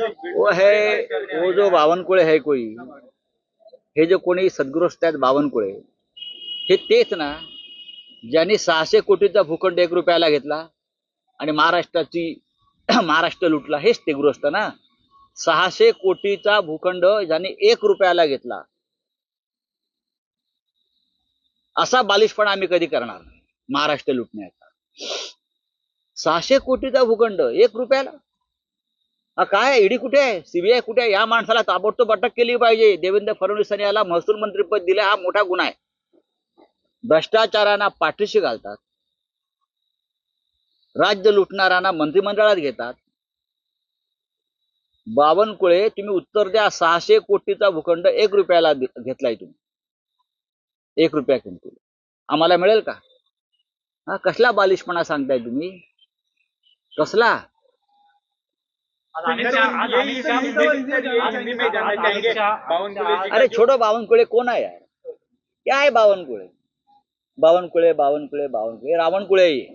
वो है वो जो बावनकुळे है कोई हे जे कोणी सद्गृहस्थ आहेत बावनकुळे हे तेच ना ज्यांनी सहाशे कोटीचा भूखंड एक रुपयाला घेतला आणि महाराष्ट्राची महाराष्ट्र लुटला हेच ते गृहस्थ ना. सहाशे कोटीचा भूखंड ज्यांनी एक रुपयाला घेतला. असा बालिशपणा आम्ही कधी करणार महाराष्ट्र लुटण्याचा. सहाशे कोटीचा भूखंड एक रुपयाला? हा काय ईडी कुठे आहे? सीबीआय कुठे आहे? या माणसाला ताबडतोब अटक केली पाहिजे. देवेंद्र फडणवीसांनी याला महसूल मंत्रीपद दिलं हा मोठा गुन्हा आहे. भ्रष्टाचारांना पाठीशी घालतात. राज्य लुटणाऱ्यांना मंत्रिमंडळात घेतात. बावनकुळे तुम्ही उत्तर द्या सहाशे कोटीचा भूखंड एक रुपयाला घेतलाय तुम्ही. एक रुपया किमतीला. आम्हाला मिळेल का? हा कसला बालिशपणा सांगताय तुम्ही? कसला? अरे छोडो बावनकुळे कोण आहे यार? क्या आहे बावनकुळे? बावनकुळे बावनकुळे बावनकुळे रावणकुळे आहे.